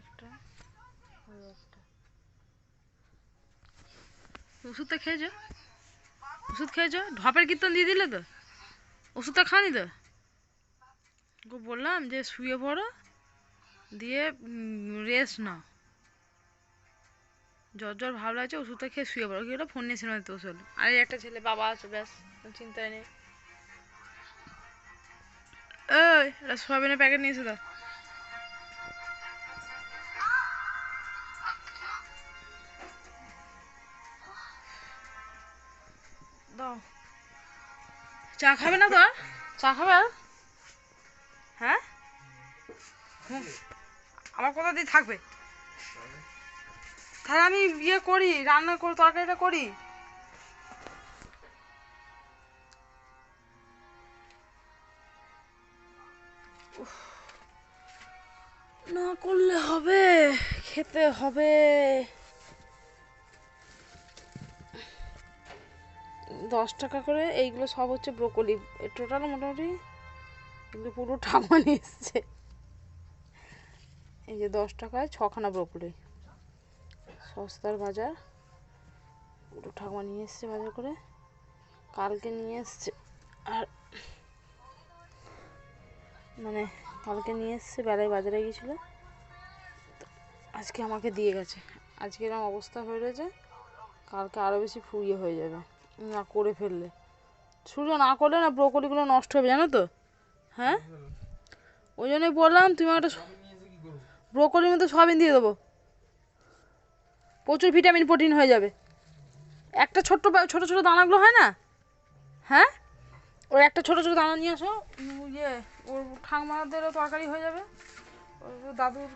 একটা ওই একটা। ওষুধটা খেয়েছো ওষুধ খেয়েছো ঢপের কীর্তন দিয়ে দিলে তো। ওষুধটা খাওনি তো? বললাম যে শুয়ে পড়ো, দিয়ে রেস্ট নাও। জ্বর জ্বর ভাব লাগছে, ওষুধটা খেয়ে শুয়ে পড়ো। কি ওটা ফোন নিয়ে সিনেমা হলো আর, একটা ছেলে বাবা আছে, ব্যাস চিন্তায় নেই। এটা সয়াবিনের প্যাকেট নিয়েছে দাও চা খাবে না তো? চা খাবে? হ্যাঁ? আমার কথা দিয়ে থাকবে। তাহলে আমি ইয়ে করি রান্না করি তরকারিটা করি। না করলে হবে খেতে হবে। দশ টাকা করে এইগুলো সব হচ্ছে ব্রোকলি। টোটাল মোটামুটি এগুলো পুরো ঠামানি এসছে। এই যে দশ টাকায় ছখানা ব্রোকলি। সস্তার বাজার। পুরো ঠাকুমা নিয়ে এসছে বাজার করে। কালকে নিয়ে এসছে। আর মানে কালকে নিয়ে এসছে, বেলায় বাজারে গিয়েছিল। আজকে আমাকে দিয়ে গেছে। আজকে এরকম অবস্থা হয়ে রয়েছে, কালকে আরও বেশি ফুরিয়ে হয়ে যাবে। না, করে ফেললে। শুধু না করলে না ব্রোকলিগুলো নষ্ট হবে, জানো তো? হ্যাঁ? ওই জন্যই বললাম, তুমি একটা ব্রোকলির মধ্যে সয়াবিন দিয়ে দেবো। প্রচুর ভিটামিন, প্রোটিন হয়ে যাবে। একটা ছোট্ট ছোটো ছোট দানাগুলো হয় না? হ্যাঁ? ওই একটা ছোটো ছোটো দানা নিয়ে আসো। ইয়ে ওর ঠাকমাদেরও তরকারি হয়ে যাবে। ওর দাদুর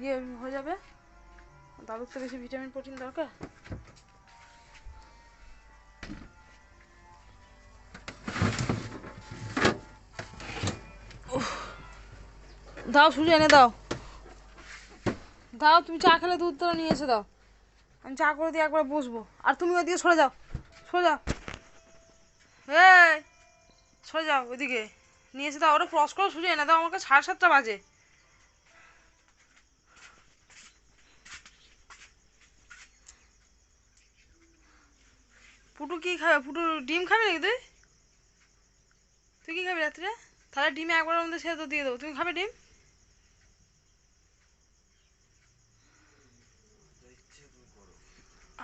ইয়ে হয়ে যাবে। দাদুর তো বেশি ভিটামিন, প্রোটিন দরকার। দাও সুজি, এনে দাও। দাও, তুমি চা খেলে দুধ তো নিয়ে এসে দাও। আমি চা করে দিয়ে একবার বসবো। আর তুমি ওইদিকে সরে যাও সরে যাও। এই, সরে যাও ওইদিকে নিয়ে এসে দাও, ওটা ক্রস করে সুজি, এনে দাও, আমাকে সাড়ে সাতটা বাজে। পুটু কি খাবে? পুটু ডিম খাবে নাকি তুই? তুই কি খাবি রাত্রে? তাহলে ডিমে একবার মধ্যে সেদ্ধ দিয়ে দেবো তুমি খাবে ডিম?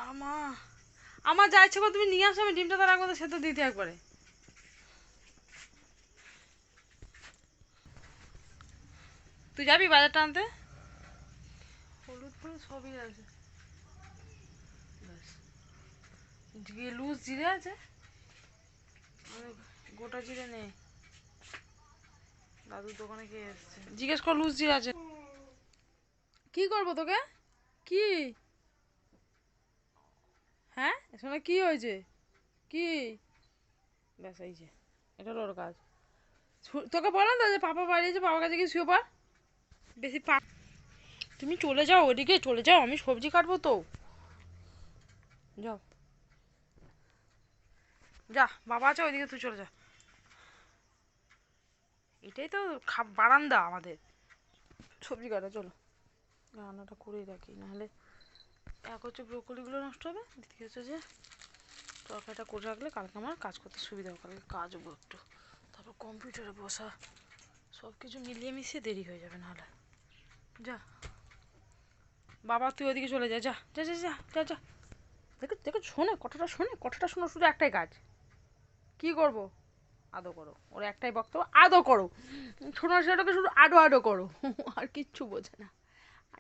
আমা আমার যা ইচ্ছে করে তুমি নিয়ে আসো আমি ডিমটা তার একবার সেদ্ধ দিতে একবারে। তুই যাবি বাজারটা আনতে? হলুদ ফলুদ সবই আছে। লুজ জিরে আছে। মানে গোটা জিরে নেই দাদুর দোকানে কে এসছে। জিজ্ঞেস কর লুজ জিরে আছে। কি করব তোকে? কি? হ্যাঁ? শোনা কি হয়েছে? কি? ব্যাস এটা হলো ওর কাজ। তোকে বললাম তো যে পাপা বাড়িয়েছে বাবার কাছে কি শুয়ে পড় বেশি পা তুমি চলে যাও ওদিকে, চলে যাও, আমি সবজি কাটবো তো। যাও। যা, বাবা আছে ওইদিকে, তুই চলে যা। এটাই তো বারান্দা আমাদের। সবজি কাটা, চলো। রান্নাটা করেই রাখি, নাহলে এক হচ্ছে ব্রোকলিগুলো নষ্ট হবে, দ্বিতীয় হচ্ছে যে তরকারিটা করে রাখলে কালকে আমার কাজ করতে সুবিধা হবে, কালকে কাজও একটু। তারপর কম্পিউটারে বসা সব কিছু মিলিয়ে মিশিয়ে দেরি হয়ে যাবে নাহলে। যা। বাবা, তুই ওদিকে চলে যা যা যা যা যা যা যা। দেখো দেখো, শোনে, কথাটা শোনে, কথাটা শোনো, শুধু একটাই কাজ। কি করব? আদো করো। ওর একটাই বক্তব্য, আদো করো। ছোটো ছেলেটাকে শুধু আডো আডো করো। আর কিচ্ছু বোঝে না।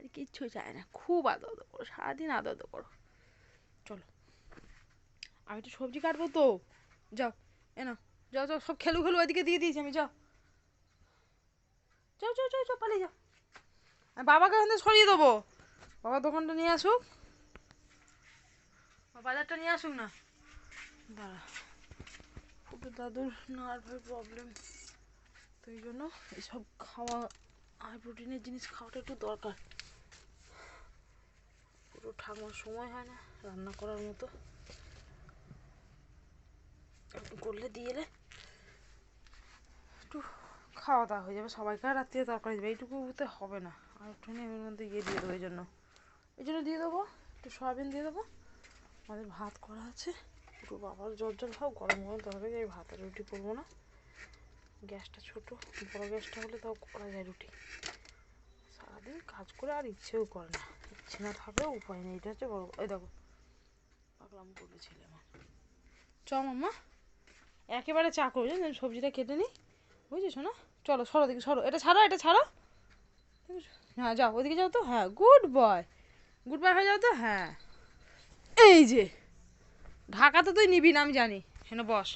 আর কিচ্ছু চায় না। খুব আদো আদো করো সারাদিন আদো আদো করো চলো। আমি তো সবজি কাটবো তো। যাও, এ নাও। যাও যাও, সব খেলু খেলু ওইদিকে দিয়ে দিয়েছি আমি, যাও। যাও যাও যাও পালিয়ে যাও। বাবাকে ওখান সরিয়ে দেবো। বাবা দোকানটা নিয়ে আসুক। বাজারটা নিয়ে আসুক না। দাঁড়া। ফুটু দাদুর নার্ভের প্রবলেম তো এই জন্য এসব খাওয়া আর প্রোটিনের জিনিস খাওয়াটা একটু দরকার। পুরো ঠাকুমার সময় হয় না, রান্না করার মতো। করলে দিয়ে এলে একটু খাওয়া দাওয়া হয়ে যাবে। সবাইকে আর রাত্রে তরকারি দেবে এইটুকুতে হবে না। আর একটুখানি এর মধ্যে ইয়ে দিয়ে দেবো, এই জন্য। এই জন্য দিয়ে দেবো, একটু সয়াবিন দিয়ে দেবো। আমাদের ভাত করা আছে। একটু বাবার জল জল খাও, গরম গরম তরকারি এই ভাতের রুটি করব না। গ্যাসটা ছোটো, বড়ো গ্যাসটা হলে তাও করা যায় রুটি। সারাদিন কাজ করে আর ইচ্ছেও করে না। ইচ্ছে না থাকলেও উপায় নেই, এটা হচ্ছে বড় এই দেখো, পাগলাম করবে ছেলে আমার চ মাম্মা, একেবারে চা করব সবজিটা কেটে নিই। বুঝেছ না? চলো, সরো দিকে সরো। এটা ছাড়ো এটা ছাড়ো। হ্যাঁ যাও, ওদিকে যাও তো? হ্যাঁ গুড বয়। গুড বয় হয়ে যাও তো? হ্যাঁ। এই যে, ঢাকা তো তুই নিবি না, আমি জানি। হেন, বস।